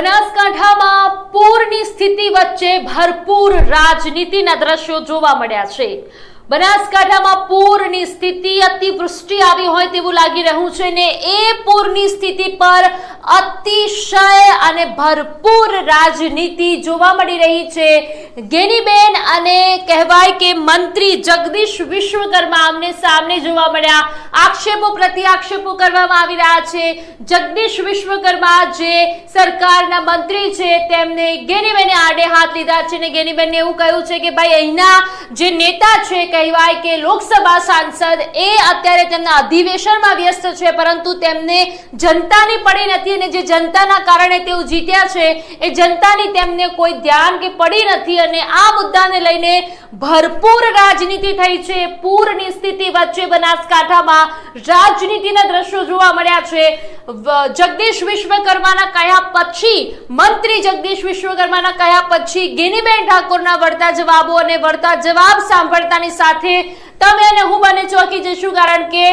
બનાસકાંઠામાં પૂરની સ્થિતિ વચ્ચે ભરપૂર રાજનીતિના દ્રશ્યો જોવા મળ્યા છે. બનાસકાંઠામાં પૂરની સ્થિતિ અતિવૃષ્ટિ આવી હોય તેવું લાગી રહ્યું છે ને એ પૂરની સ્થિતિ પર અતિશય અને ભરપૂર રાજનીતિ જોવા મળી રહી છે. ગેનીબેન અને કહેવાય કે મંત્રી જગદીશ વિશ્વકર્મા આમને સામને જોવા મળ્યા. આક્ષેપો પ્રતિ આક્ષેપો કરવામાં આવી રહ્યા છે. જગદીશ વિશ્વકર્મા જે સરકારના મંત્રી છે તેમને ગેનીબેને આડે હાથ લીધા છે ને ગેનીબેનને એવું કહ્યું છે કે ભાઈ અહીંના જે નેતા છે કહેવાય કે લોકસભા સાંસદ એ અત્યારે તેમના અધિવેશનમાં વ્યસ્ત છે, પરંતુ તેમને જનતાની પડી નથી અને જે જનતાના કારણે તેઓ જીત્યા છે, એ જનતાની તેમને કોઈ ધ્યાન કે પડી નથી અને આ મુદ્દાને લઈને ભરપૂર રાજનીતિ થઈ છે. પૂરની સ્થિતિ વચ્ચે બનાસકાંઠામાં રાજનીતિના દ્રશ્યો જોવા મળ્યા છે. જગદીશ વિશ્વકર્માના કયા પછી, મંત્રી જગદીશ વિશ્વકર્માના કયા પછી ગેનીબેન ઠાકોરના વળતા જવાબો અને વળતા જવાબ સાંભળતાની સાથે તમે અને હું બને ચોકી જઈશું કારણ કે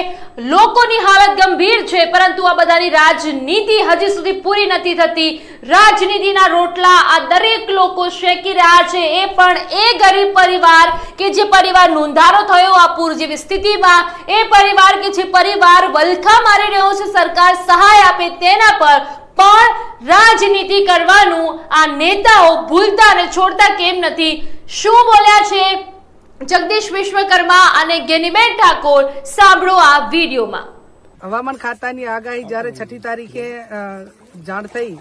લોકોની હાલત ગંભીર છે, પરંતુ આ બધાની રાજનીતિ હજી સુધી પૂરી નથી થતી. રાજનીતિના રોટલા આ દરેક લોકો શેકી રહ્યા છે. એ પણ એ ગરીબ પરિવાર કે જે પરિવાર નોંધારો થયો આ પૂર જેવી સ્થિતિમાં, એ પરિવાર કે જે પરિવાર વલખા મારી રહ્યો છે, સરકાર સહાય આપે તેના પર પણ રાજનીતિ કરવાનું આ નેતાઓ ભૂલતા અને છોડતા કેમ નથી? શું બોલ્યા છે? જગદીશ વિશ્વકર્મા અને ગેનીબેન ઠાકોર સાંભળો આ વિડીયોમાં. હવામાન ખાતાની આગાહી જ્યારે છઠ્ઠી તારીખે જાણ થઈ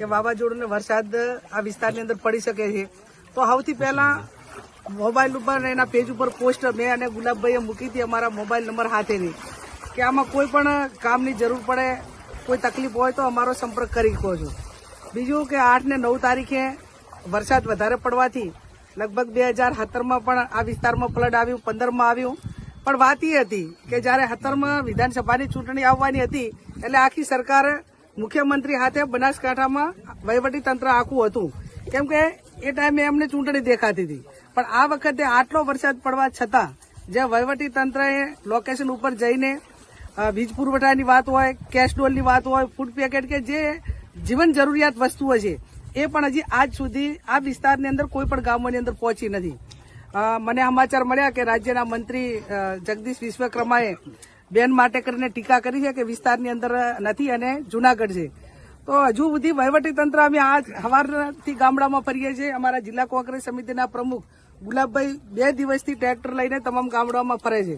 કે વાવાઝોડુંને વરસાદ આ વિસ્તારની અંદર પડી શકે છે, તો સૌથી પહેલા મોબાઈલ ઉપર એના પેજ ઉપર પોસ્ટ મેં અને ગુલાબભાઈએ મૂકી હતી અમારા મોબાઈલ નંબર હાથેની કે આમાં કોઈ પણ કામની જરૂર પડે, કોઈ તકલીફ હોય તો અમારો સંપર્ક કરી શકો છો. બીજું કે આઠ ને નવ તારીખે વરસાદ વધારે પડવાથી લગભગ બે હજાર સત્તરમાં પણ આ વિસ્તારમાં ફ્લડ આવ્યું, પંદરમાં આવ્યું. પણ વાત એ હતી કે જ્યારે સત્તરમાં વિધાનસભાની ચૂંટણી આવવાની હતી, એટલે આખી સરકાર મુખ્યમંત્રી હાથે બનાસકાંઠામાં તંત્ર આખું હતું. કેમ કે એ ટાઈમે એમને ચૂંટણી દેખાતી હતી. પણ આ વખતે આટલો વરસાદ પડવા છતાં જે તંત્રએ લોકેશન ઉપર જઈને વીજ પુરવઠાની વાત હોય કેશ ડોલની વાત હોય ફૂડ પેકેટ કે જે જીવન જરૂરિયાત વસ્તુઓ છે એ પણ હજી આજ સુધી આ વિસ્તારની અંદર કોઈ પણ ગામોની અંદર પહોંચી નથી. મને સમાચાર મળ્યા કે રાજ્યના મંત્રી જગદીશ વિશ્વકર્માએ બેન માટે કરીને ટીકા કરી છે કે વિસ્તારની અંદર નથી અને જુનાગઢ છે. તો હજુ સુધી વહીવટી તંત્ર અમે આ સવારથી ગામડામાં ફરીએ છીએ. અમારા જિલ્લા કોંગ્રેસ સમિતિના પ્રમુખ ગુલાબભાઈ બે દિવસથી ટ્રેક્ટર લઈને તમામ ગામડાઓમાં ફરે છે.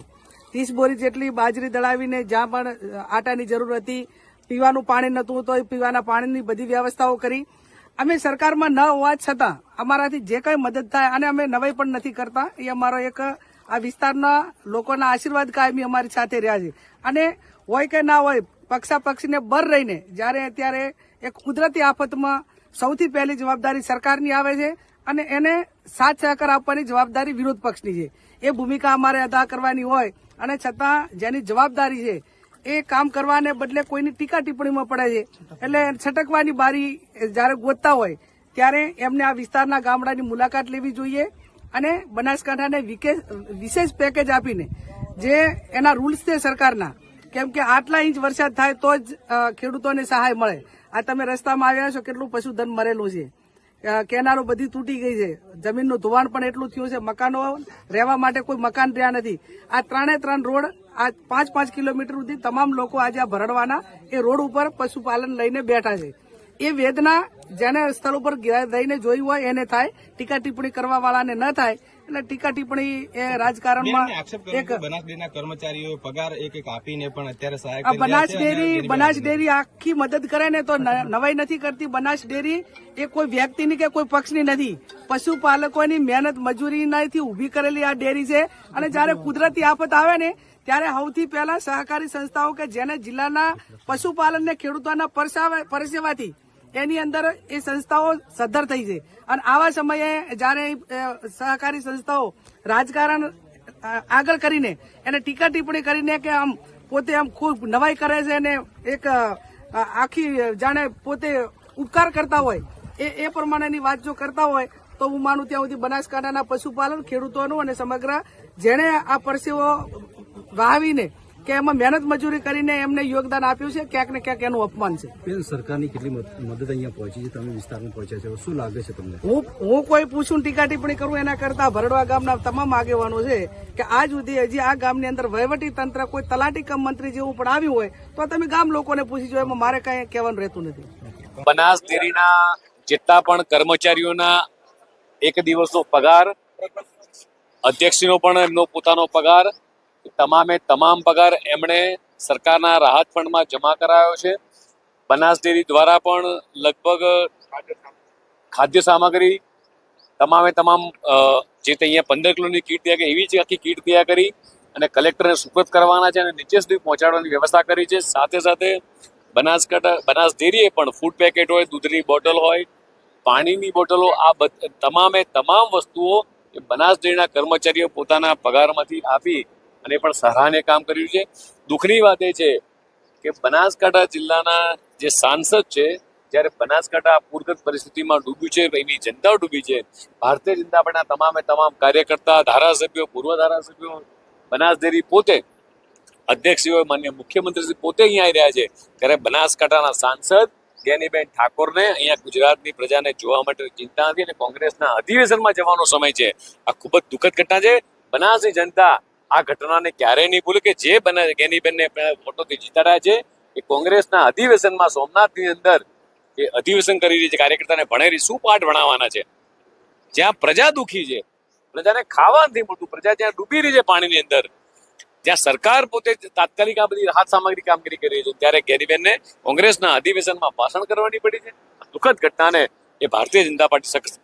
ત્રીસ બોરી જેટલી બાજરી દળાવીને જ્યાં પણ આટાની જરૂર હતી, પીવાનું પાણી નહોતું તો એ પીવાના પાણીની બધી વ્યવસ્થાઓ કરી. અમે સરકારમાં ન હોવા છતાં અમારાથી જે કંઈ મદદ થાય અને અમે નવાઈ પણ નથી કરતા, એ અમારો એક, આ વિસ્તારના લોકોના આશીર્વાદ કાયમી અમારી સાથે રહ્યા છે. અને હોય કે ના હોય પક્ષા પક્ષીને બર રહીને જ્યારે અત્યારે એક કુદરતી આફતમાં સૌથી પહેલી જવાબદારી સરકારની આવે છે અને એને સાથ સહકાર આપવાની જવાબદારી વિરોધ પક્ષની છે. એ ભૂમિકા અમારે અદા કરવાની હોય અને છતાં જેની જવાબદારી છે એ કામ કરવાને બદલે કોઈની ટીકા ટિપ્પણીમાં પડે છે. એટલે છટકવાની બારી જ્યારે ગોતતા હોય, ત્યારે એમને આ વિસ્તારના ગામડાની મુલાકાત લેવી જોઈએ અને બનાસકાંઠાને વિશેષ પેકેજ આપીને, જે એના રૂલ્સ છે સરકારના, કેમ કે આટલા ઇંચ વરસાદ થાય તો જ ખેડૂતોને સહાય મળે. આ તમે રસ્તામાં આવ્યા છો, કેટલું પશુધન મરેલું છે. કેનારો બધી તૂટી ગઈ છે. જમીનનું ધોવાણ પણ એટલું થયું છે. મકાનો રહેવા માટે કોઈ મકાન રહ્યા નથી. આ ત્રણે ત્રણ રોડ આ પાંચ પાંચ કિલોમીટર સુધી તમામ લોકો આજે આ ભરડવાના એ રોડ ઉપર પશુપાલન લઈને બેઠા છે. એ વેદના જેને સ્થળ ઉપર રહીને જોયું હોય એને થાય ટીકા ટિપ્પણી કરવા વાળાને ન થાય એટલે ટીકા ટિપ્પણી એ રાજકારણમાં એક બનાસ ડેરીના કર્મચારીઓ પગાર એક એક આપીને પણ અત્યારે સહાય આ બનાસ ડેરી બનાસ ડેરી આખી મદદ કરે ને તો નવાઈ નથી કરતી. બનાસ ડેરી એ કોઈ વ્યક્તિની કે કોઈ પક્ષની નથી. પશુપાલકોની મહેનત મજૂરીનાથી ઊભી કરેલી આ ડેરી છે. અને જ્યારે કુદરતી આફત આવે ને ત્યારે સૌથી પહેલા સહકારી સંસ્થાઓ કે જેને જિલ્લાના પશુપાલનને ખેડૂતોના પરસાવે- પરસેવાથી એની અંદર એ સંસ્થાઓ સદ્ધર થઈ છે. અને આવા સમયે જ્યારે સહકારી સંસ્થાઓ રાજકારણ આગળ કરીને એને ટીકા ટિપ્પણી કરીને કે આમ પોતે આમ ખૂબ નવાઈ કરે છે અને એક આખી જાણે પોતે ઉપકાર કરતા હોય, એ એ પ્રમાણેની વાત જો કરતા હોય, તો હું માનું ત્યાં સુધી બનાસકાંઠાના પશુપાલન ખેડૂતોનું અને સમગ્ર જેણે આ પરસેવો વાવીને કે એમાં મહેનત મજૂરી કરીને એમને યોગદાન આપ્યું છે ક્યાંક ને ક્યાંક એનું અપમાન છે. બેન સરકારની કેટલી મદ- મદદ અહીંયા પહોંચી છે? તમે વિસ્તારમાં પહોંચ્યા છે. શું લાગે છે તમને? હું હું કોઈ પૂછું ટીકા ટિપ્પણી કરું એના કરતા ભરડવા ગામના તમામ આગેવાનો છે કે આજ સુધી હજી આ ગામની અંદર વહીવટી તંત્ર કોઈ તલાટી કમ મંત્રી જેવું પણ આવ્યું હોય તો તમે ગામ લોકોને પૂછી જો એમાં મારે કઈ કહેવાનું રહેતું નથી. બનાસ ડેરીના જેટલા પણ કર્મચારીઓના એક દિવસનો પગાર અધ્યક્ષનો પણ એમનો પોતાનો પગાર તમામે તમામ પગાર એમણે સરકારના રાહત ફંડમાં જમા કરાયો છે. બનાસ ડેરી દ્વારા પણ લગભગ ખાદ્ય સામગ્રી તમામે તમામ જે તે અહીંયા પંદર કિલોની કીટ તૈયાર કરી, એવી જ આખી કીટ તૈયાર કરી અને કલેક્ટરને સુપ્રત કરવાના છે અને નીચે સુધી પહોંચાડવાની વ્યવસ્થા કરી છે. સાથે સાથે બનાસકાંઠા, બનાસ ડેરીએ પણ ફૂડ પેકેટ હોય, દૂધની બોટલ હોય, પાણીની બોટલો, આ તમામે તમામ વસ્તુઓ એ બનાસ ડેરીના કર્મચારીઓ પોતાના પગારમાંથી આપી અને પણ સરાહનીય કામ કર્યું છે. દુઃખની વાત એ છે કે બનાસકાંઠા જિલ્લાના જે સાંસદ છે, જ્યારે બનાસકાંઠા પૂરગત પરિસ્થિતિમાં ડૂબ્યું છે, એની જનતા ડૂબી છે, ભારતીય જનતા પાર્ટીના તમામે તમામ કાર્યકર્તા, ધારાસભ્યો, પૂર્વ ધારાસભ્યો બનાસ પોતે અધ્યક્ષશ્રીઓ માન્ય મુખ્યમંત્રીશ્રી પોતે અહીંયા આવી રહ્યા છે. ત્યારે બનાસકાંઠાના સાંસદ જ્ઞાનીબેન ઠાકોરને અહીંયા ગુજરાતની પ્રજાને જોવા માટે ચિંતા હતી અને કોંગ્રેસના અધિવેશનમાં જવાનો સમય છે. આ ખૂબ જ દુઃખદ ઘટના છે. બનાસની જનતા આ ઘટનાને ક્યારેય નહીં ભૂલે કે જે બને ગેનીબેનને વોટોથી જીતાડ્યા છે. એ કોંગ્રેસના અધિવેશનમાં સોમનાથની અંદર એ અધિવેશન કરી રહી છે, કાર્યકર્તાને ભણેરી શું પાઠ ભણાવવાના છે? જ્યાં પ્રજા દુખી છે, પ્રજાને ખાવા નથી મળતું, પ્રજા જ્યાં ડૂબી રહી છે પાણીની અંદર, જ્યાં સરકાર પોતે તાત્કાલિક આ બધી રાહત સામગ્રી કામગીરી કરી રહી છે, ત્યારે ગેરીબેનને કોંગ્રેસના અધિવેશનમાં ભાષણ કરવાની પડી છે. દુઃખદ ઘટનાને એ ભારતીય જનતા પાર્ટી સખત